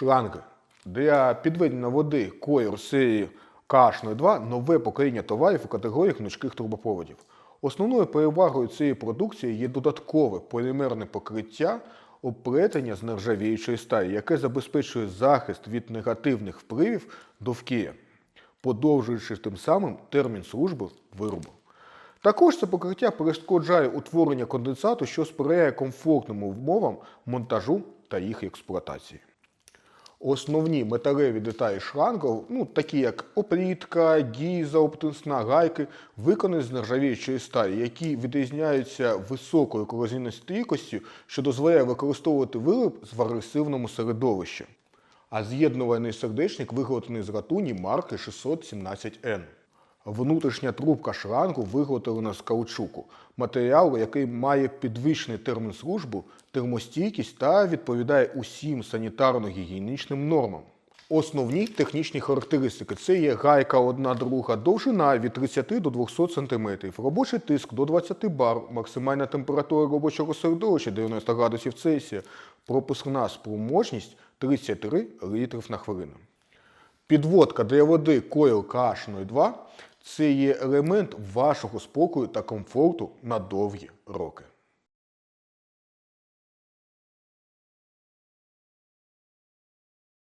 Шланги. Для підведення води койор серії KH02 нове покоління товарів у категорії гнучких трубопроводів. Основною перевагою цієї продукції є додаткове полімерне покриття оплетення з нержавіючої сталі, яке забезпечує захист від негативних впливів довкілля, подовжуючи тим самим термін служби виробу. Також це покриття перешкоджає утворення конденсату, що сприяє комфортним умовам монтажу та їх експлуатації. Основні металеві деталі шлангов, ну, такі як оплітка, гіза, оптисна, гайки, виконані з нержавіючої сталі, які відрізняються високою корозійностійкістю, що дозволяє використовувати вироб в агресивному середовищі. А з'єднувальний сердечник виготовлений з латуні марки 617N. Внутрішня трубка шлангу виготовлена з каучуку, матеріалу, який має підвищений термін служби, термостійкість та відповідає усім санітарно-гігієнічним нормам. Основні технічні характеристики це є гайка одна друга, довжина від 30 до 200 см, робочий тиск до 20 бар, максимальна температура робочого середовища 90 градусів Цельсія, пропускна спроможність 33 літрів на хвилину. Підводка для води Coil KH02 – це є елемент вашого спокою та комфорту на довгі роки.